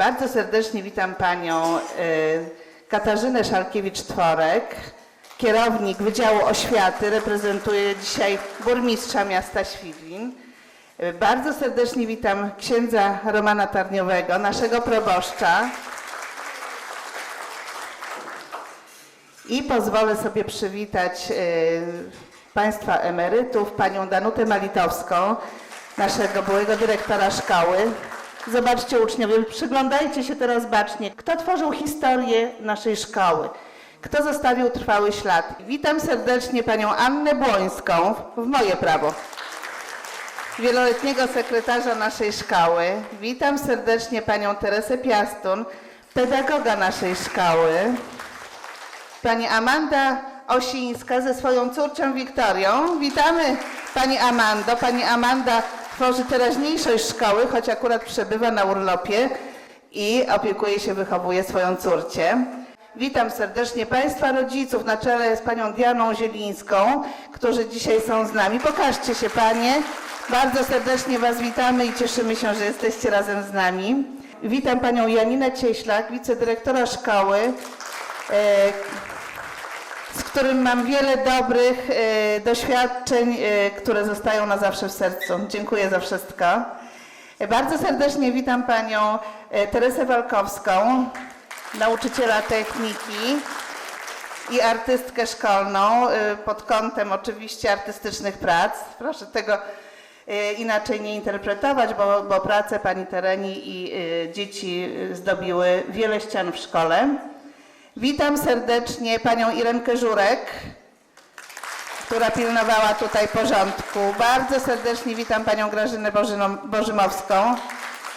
Bardzo serdecznie witam panią e, Katarzynę Szalkiewicz-Tworek, kierownik Wydziału Oświaty, reprezentuje dzisiaj burmistrza miasta Świdwin. E, Bardzo serdecznie witam księdza Romana Tarniowego, naszego proboszcza. I pozwolę sobie przywitać e, Państwa emerytów, panią Danutę Malitowską, naszego byłego dyrektora szkoły. Zobaczcie uczniowie, przyglądajcie się teraz bacznie, kto tworzył historię naszej szkoły, kto zostawił trwały ślad. Witam serdecznie panią Annę Błońską, w moje prawo, wieloletniego sekretarza naszej szkoły. Witam serdecznie panią Teresę Piastun, pedagoga naszej szkoły. Pani Amanda Osińska ze swoją córką Wiktorią. Witamy Pani Amando. Pani Amanda tworzy teraźniejszość szkoły, choć akurat przebywa na urlopie i opiekuje się, wychowuje swoją córcię. Witam serdecznie Państwa rodziców na czele z Panią Dianą Zielińską, którzy dzisiaj są z nami. Pokażcie się Panie. Bardzo serdecznie Was witamy i cieszymy się, że jesteście razem z nami. Witam Panią Janinę Cieślak, wicedyrektora szkoły, e, z którym mam wiele dobrych e, doświadczeń, e, które zostają na zawsze w sercu. Dziękuję za wszystko. E, Bardzo serdecznie witam panią e, Teresę Walkowską, nauczyciela techniki i artystkę szkolną pod kątem oczywiście artystycznych prac. Proszę tego inaczej nie interpretować, bo, bo prace pani Tereni i dzieci zdobiły wiele ścian w szkole. Witam serdecznie panią Irenkę Żurek, która pilnowała tutaj porządku. Bardzo serdecznie witam panią Grażynę Bożymowską,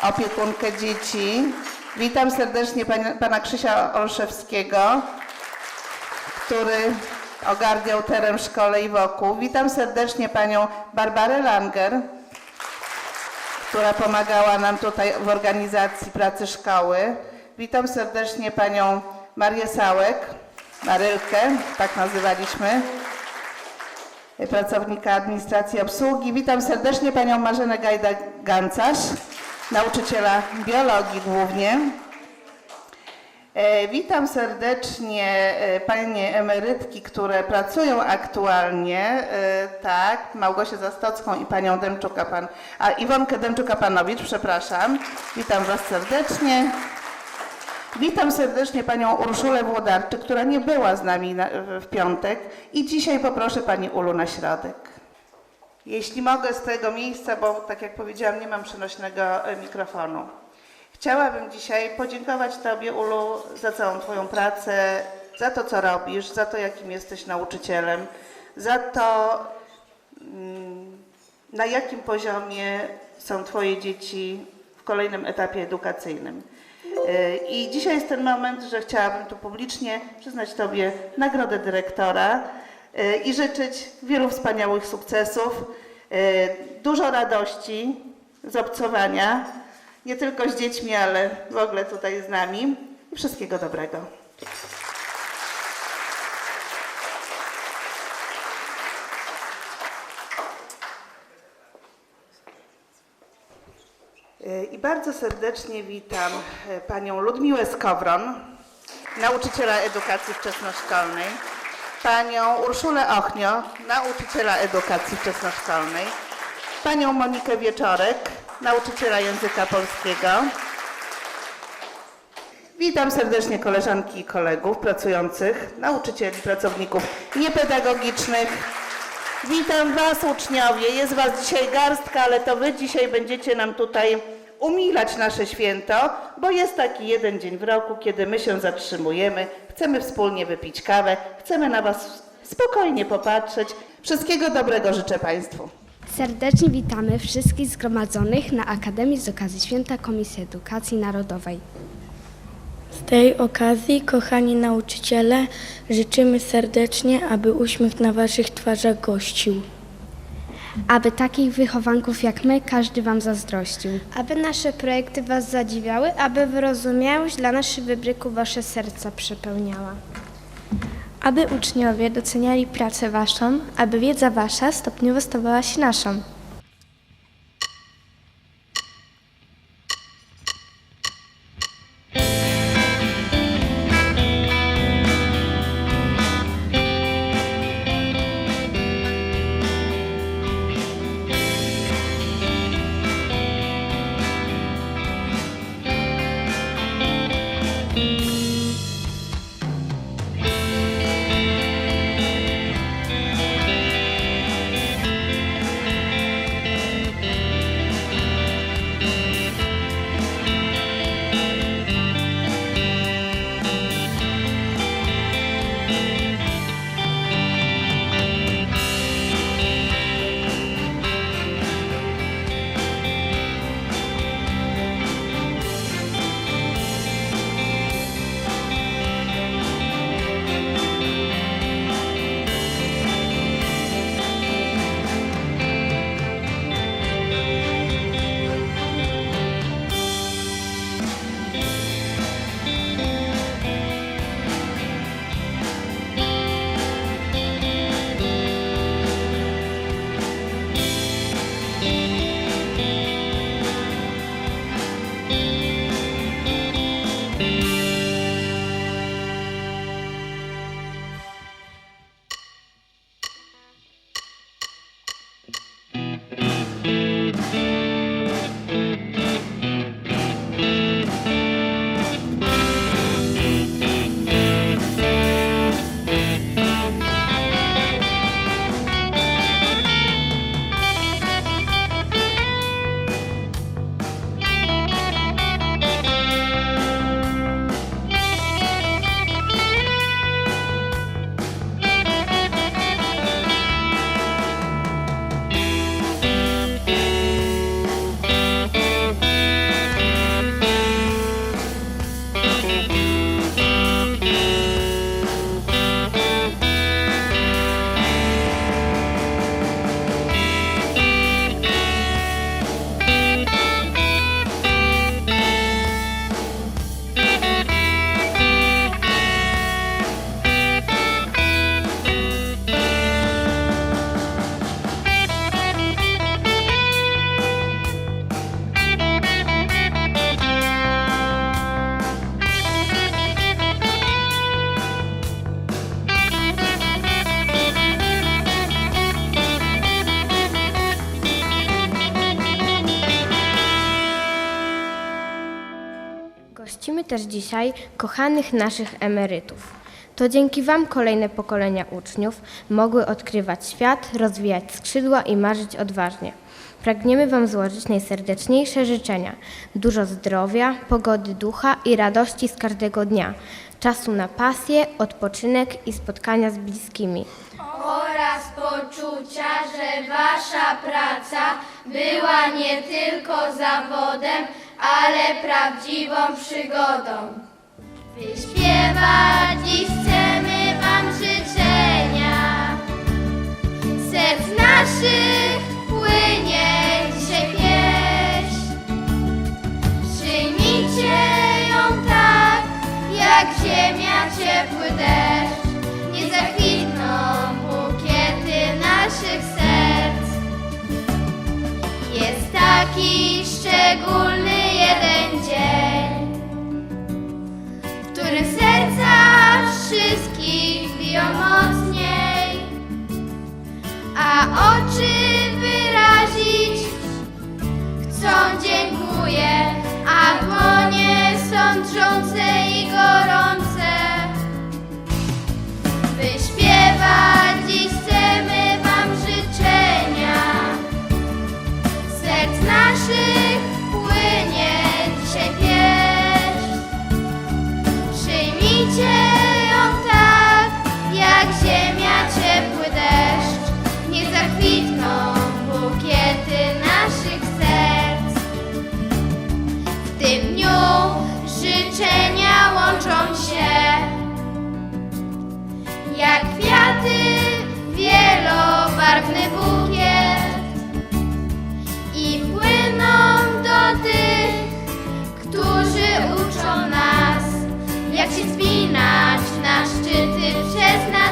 opiekunkę dzieci. Witam serdecznie pana, pana Krzysia Olszewskiego, który ogarniał teren w szkole i wokół. Witam serdecznie panią Barbarę Langer, która pomagała nam tutaj w organizacji pracy szkoły. Witam serdecznie panią Marię Sałek, Marylkę, tak nazywaliśmy, pracownika administracji obsługi. Witam serdecznie panią Marzenę Gajda-Gancarz, nauczyciela biologii głównie. E, Witam serdecznie e, panie emerytki, które pracują aktualnie, e, tak, Małgosię Zastocką i panią Demczuka, pan, a Iwonkę Demczuka-Panowicz, przepraszam. Witam was serdecznie. Witam serdecznie panią Urszulę Włodarczyk, która nie była z nami na, w, piątek i dzisiaj poproszę pani Ulu na środek. Jeśli mogę z tego miejsca, bo tak jak powiedziałam, nie mam przenośnego e, mikrofonu. Chciałabym dzisiaj podziękować Tobie, Ulu, za całą Twoją pracę, za to, co robisz, za to, jakim jesteś nauczycielem, za to, mm, na jakim poziomie są Twoje dzieci w kolejnym etapie edukacyjnym. I dzisiaj jest ten moment, że chciałabym tu publicznie przyznać Tobie nagrodę dyrektora yy, i życzyć wielu wspaniałych sukcesów, yy, dużo radości z obcowania, nie tylko z dziećmi, ale w ogóle tutaj z nami i wszystkiego dobrego. Yy, I bardzo serdecznie witam e, panią Ludmiłę Skowron, nauczyciela edukacji wczesnoszkolnej, panią Urszulę Ochnio, nauczyciela edukacji wczesnoszkolnej, panią Monikę Wieczorek, nauczyciela języka polskiego. Witam serdecznie koleżanki i kolegów pracujących, nauczycieli, pracowników niepedagogicznych. Witam Was, uczniowie. Jest Was dzisiaj garstka, ale to Wy dzisiaj będziecie nam tutaj umilać nasze święto, bo jest taki jeden dzień w roku, kiedy my się zatrzymujemy, chcemy wspólnie wypić kawę, chcemy na Was spokojnie popatrzeć. Wszystkiego dobrego życzę Państwu. Serdecznie witamy wszystkich zgromadzonych na Akademii z okazji Święta Komisji Edukacji Narodowej. Z tej okazji, kochani nauczyciele, życzymy serdecznie, aby uśmiech na Waszych twarzach gościł. Aby takich wychowanków jak my każdy Wam zazdrościł. aby nasze projekty Was zadziwiały, aby wyrozumiałość dla naszych wybryków Wasze serca przepełniała. Aby uczniowie doceniali pracę Waszą, aby wiedza Wasza stopniowo stawała się naszą. Dzisiaj kochanych naszych emerytów. To dzięki Wam kolejne pokolenia uczniów mogły odkrywać świat, rozwijać skrzydła i marzyć odważnie. Pragniemy Wam złożyć najserdeczniejsze życzenia. Dużo zdrowia, pogody ducha i radości z każdego dnia. Czasu na pasję, odpoczynek i spotkania z bliskimi. oraz poczucia, że wasza praca była nie tylko zawodem, ale prawdziwą przygodą. Wyśpiewać dziś chcemy wam życzenia. Serc naszych płynie dzisiaj pieśń. Przyjmijcie ją tak, jak ziemia ciepły przeszyty chestnut.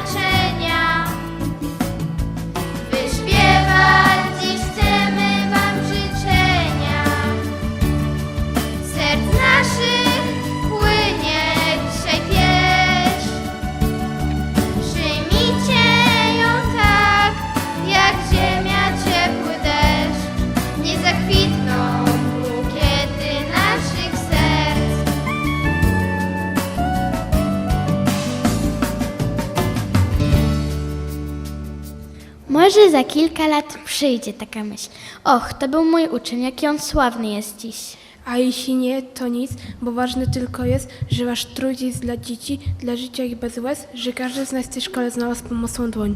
Za kilka lat przyjdzie taka myśl. Och, to był mój uczeń, jaki on sławny jest dziś. A jeśli nie, to nic, bo ważne tylko jest, że wasz trud jest dla dzieci, dla życia ich bez łez, że każdy z nas w tej szkole znalazł pomocną dłoń.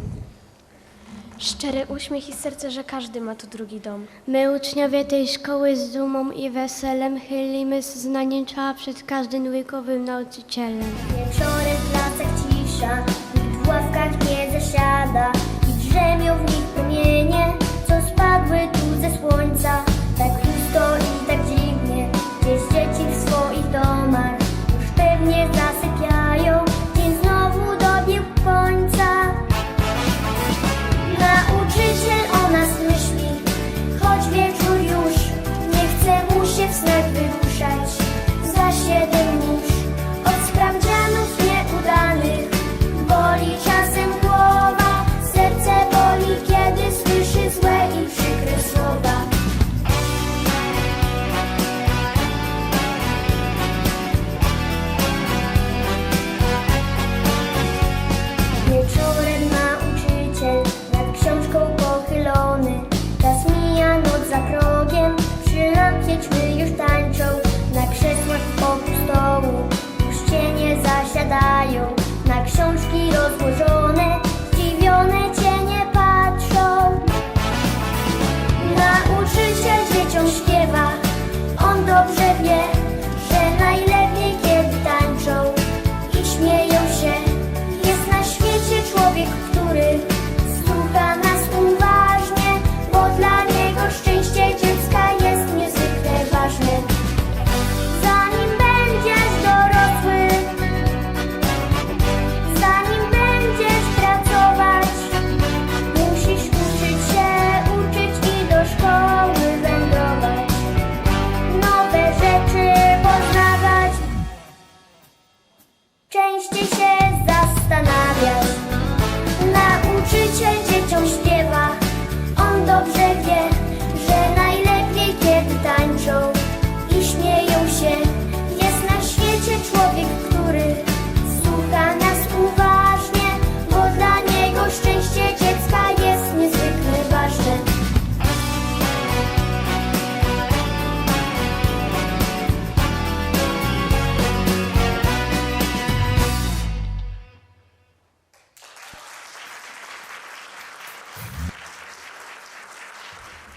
Szczery uśmiech i serce, że każdy ma tu drugi dom. My, uczniowie tej szkoły, z dumą i weselem chylimy znanie czoła przed każdym wykowym nauczycielem. Wieczorem w lasach cisza, nikt w ławkach nie zasiada i drzemią w nich co spadły tu ze słońca.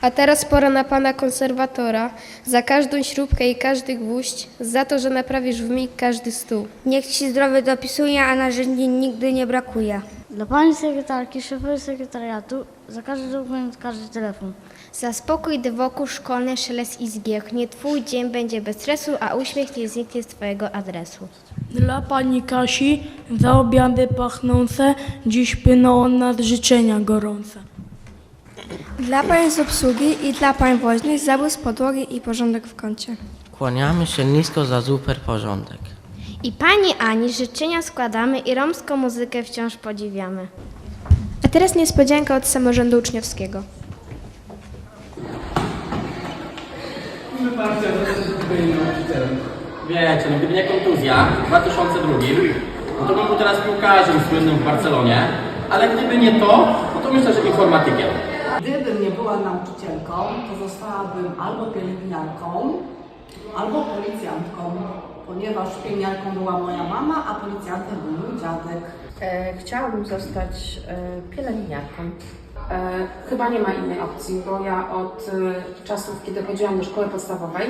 A teraz pora na pana konserwatora. Za każdą śrubkę i każdy gwóźdź, za to, że naprawisz w mig każdy stół. Niech ci zdrowie dopisuje, a narzędzi nigdy nie brakuje. Dla pani sekretarki, szefowej sekretariatu, za każdy dokument, każdy telefon. Za spokój, gdy wokół szkolny szelest i zbieg. Nie twój dzień będzie bez stresu, a uśmiech nie zniknie z twojego adresu. Dla pani Kasi za obiady pachnące, dziś płyną od nas życzenia gorące. Dla pań z obsługi i dla pań woźnych zabłys podłogi i porządek w kącie. Kłaniamy się nisko za super porządek. I pani Ani życzenia składamy i romską muzykę wciąż podziwiamy. A teraz niespodzianka od samorządu uczniowskiego. Wiecie, no gdyby nie kontuzja w 2002, no to bym był teraz piłkarzem słynnym w Barcelonie, ale gdyby nie to, no to myślę, że informatykiem. Gdybym nie była nauczycielką, to zostałabym albo pielęgniarką, albo policjantką, ponieważ pielęgniarką była moja mama, a policjantem był mój dziadek. E, chciałabym zostać e, pielęgniarką. E, chyba nie ma innej opcji, bo ja od e, czasów, kiedy chodziłam do szkoły podstawowej,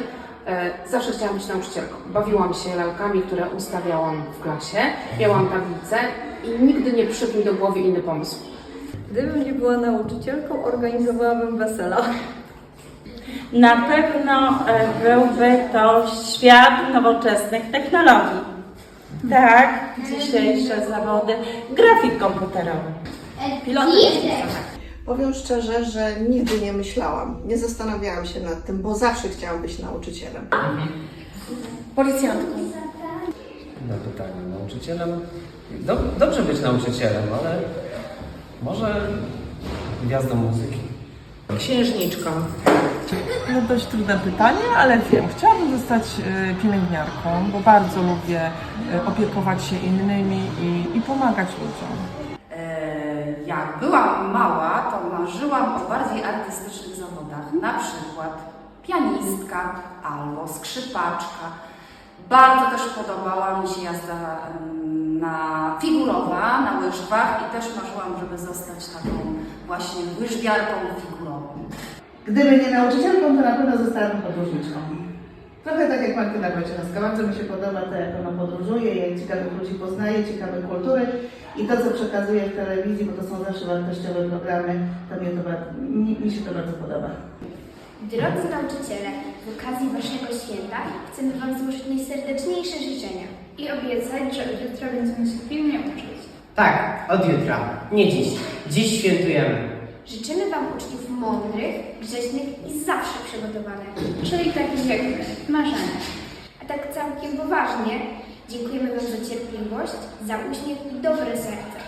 e, zawsze chciałam być nauczycielką. Bawiłam się lalkami, które ustawiałam w klasie, miałam tablicę i nigdy nie przyszedł mi do głowy inny pomysł. Gdybym nie była nauczycielką, organizowałabym wesela. Na pewno e, byłby to świat nowoczesnych technologii. Tak, dzisiejsze zawody, grafik komputerowy. Powiem szczerze, że nigdy nie myślałam, nie zastanawiałam się nad tym, bo zawsze chciałam być nauczycielem. Policjantką. Na pytanie, nauczycielem? Do, dobrze być nauczycielem, ale może gwiazdą muzyki. Księżniczką. No dość trudne pytanie, ale wiem, chciałabym zostać e, pielęgniarką, bo bardzo lubię e, opiekować się innymi i, i pomagać ludziom. Jak byłam mała, to marzyłam o bardziej artystycznych zawodach, na przykład pianistka albo skrzypaczka. Bardzo też podobała mi się jazda em, na figurowa, na łyżwach i też marzyłam, żeby zostać taką właśnie łyżwiarką figurową. Gdyby nie nauczycielką, to na pewno zostałabym podróżniczką. Trochę tak jak Martyna Wojciechowska. Bardzo mi się podoba to, jak ona podróżuje, jak ciekawych ludzi poznaje, ciekawe kultury i to, co przekazuje w telewizji, bo to są zawsze wartościowe programy, to mnie to bardzo, mi, mi się to bardzo podoba. Drodzy nauczyciele, w okazji Waszego święta chcemy Wam złożyć najserdeczniejsze życzenia i obiecać, że od jutra będziemy się pilnie uczyć. Tak, od jutra, nie dziś. Dziś świętujemy. Życzymy Wam uczniów mądrych, grzecznych i zawsze przygotowanych. Czyli takich jak my, marzenia. A tak całkiem poważnie, dziękujemy Wam za cierpliwość, za uśmiech i dobre serce.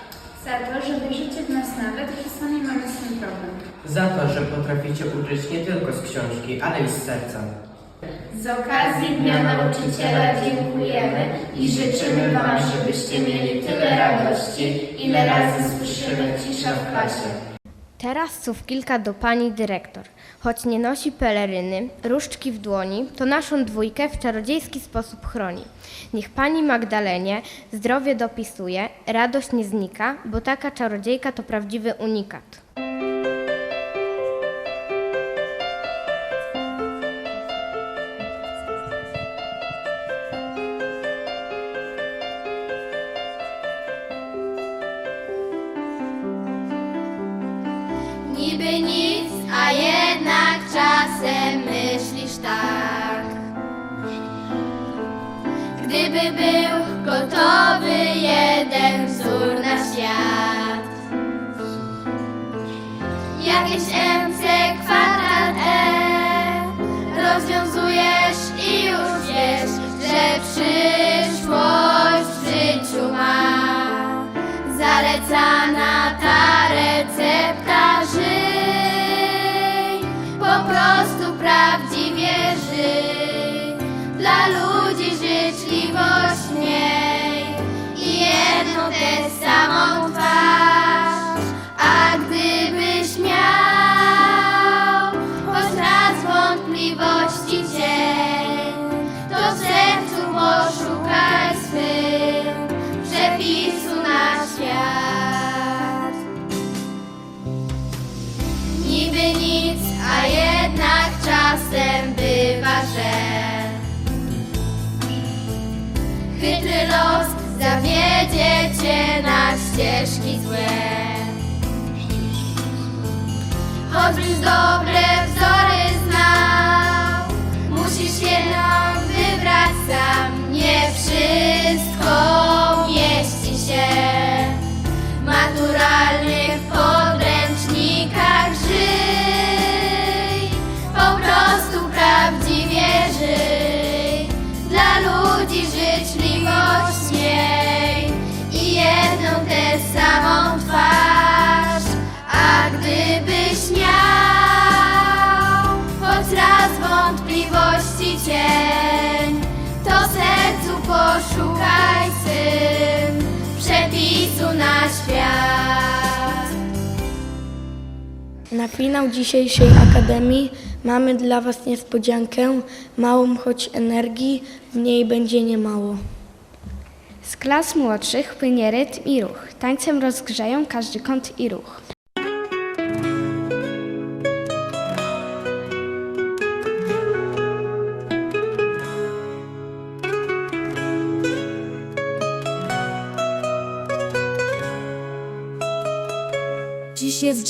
Za to, że wierzycie w nas nawet, że sami mamy z tym problem. Za to, że potraficie uczyć nie tylko z książki, ale i z serca. Z okazji Dnia Nauczyciela dziękujemy i życzymy Wam, żebyście mieli tyle radości, ile razy słyszymy cisza w klasie. Teraz słów kilka do pani dyrektor. Choć nie nosi peleryny, różdżki w dłoni, to naszą dwójkę w czarodziejski sposób chroni. Niech pani Magdalenie zdrowie dopisuje, radość nie znika, bo taka czarodziejka to prawdziwy unikat. Niby nic, a jednak czasem myślisz tak. Gdyby był gotowy jeden wzór na świat. Jakieś MC, kwadrat E rozwiązujesz i już wiesz, że przyszłość w życiu ma. Zalecana ta recepta Dla los zawiedzie cię na ścieżki złe. Choćbyś dobre wzory znał, musisz jednak wybrać sam. Nie wszystko Na finał dzisiejszej Akademii mamy dla Was niespodziankę, małą choć energii, w niej będzie niemało. Z klas młodszych płynie rytm i ruch. Tańcem rozgrzeją każdy kąt i ruch.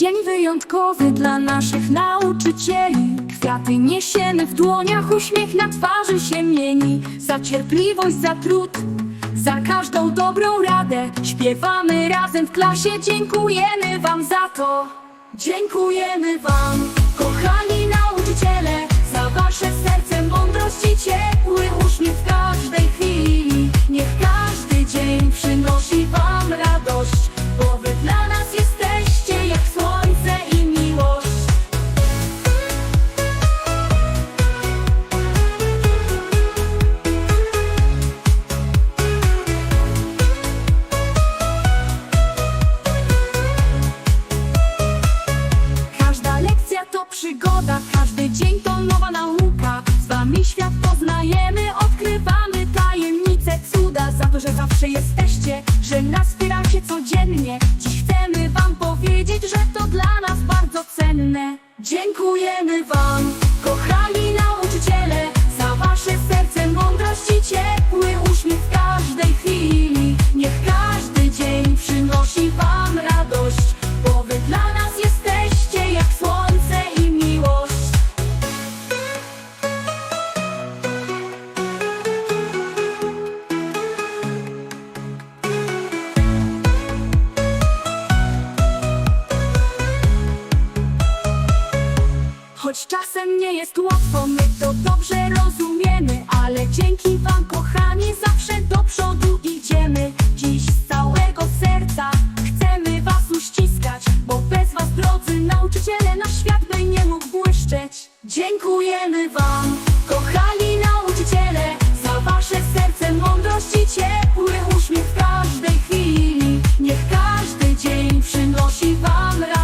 Dzień wyjątkowy dla naszych nauczycieli. Kwiaty niesiemy w dłoniach, uśmiech na twarzy się mieni. Za cierpliwość, za trud, za każdą dobrą radę. Śpiewamy razem w klasie, dziękujemy Wam za to. Dziękujemy Wam, kochani nauczyciele, za Wasze serce, Dziękujemy wam, kochani nauczyciele Za wasze serce, mądrość i ciepły uśmiech w każdej chwili. Niech każdy dzień przynosi wam radość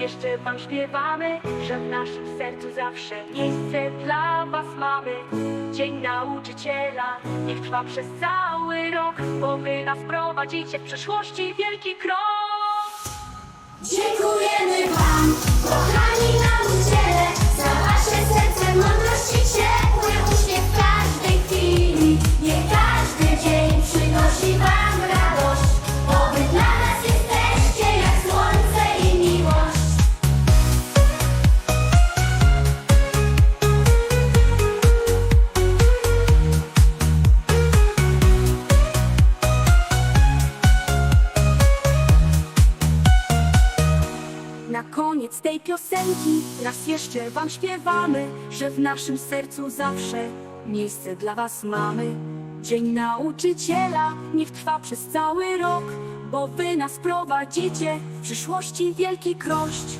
jeszcze wam śpiewamy Że w naszym sercu zawsze miejsce dla was mamy. Dzień nauczyciela niech trwa przez cały rok Bo wy nas prowadzicie w przyszłości wielki krok. Dziękujemy wam, kochani nauczyciele Za wasze serce, mądrość i że w naszym sercu zawsze miejsce dla was mamy. Dzień nauczyciela niech trwa przez cały rok, bo wy nas prowadzicie w przyszłości wielki krość.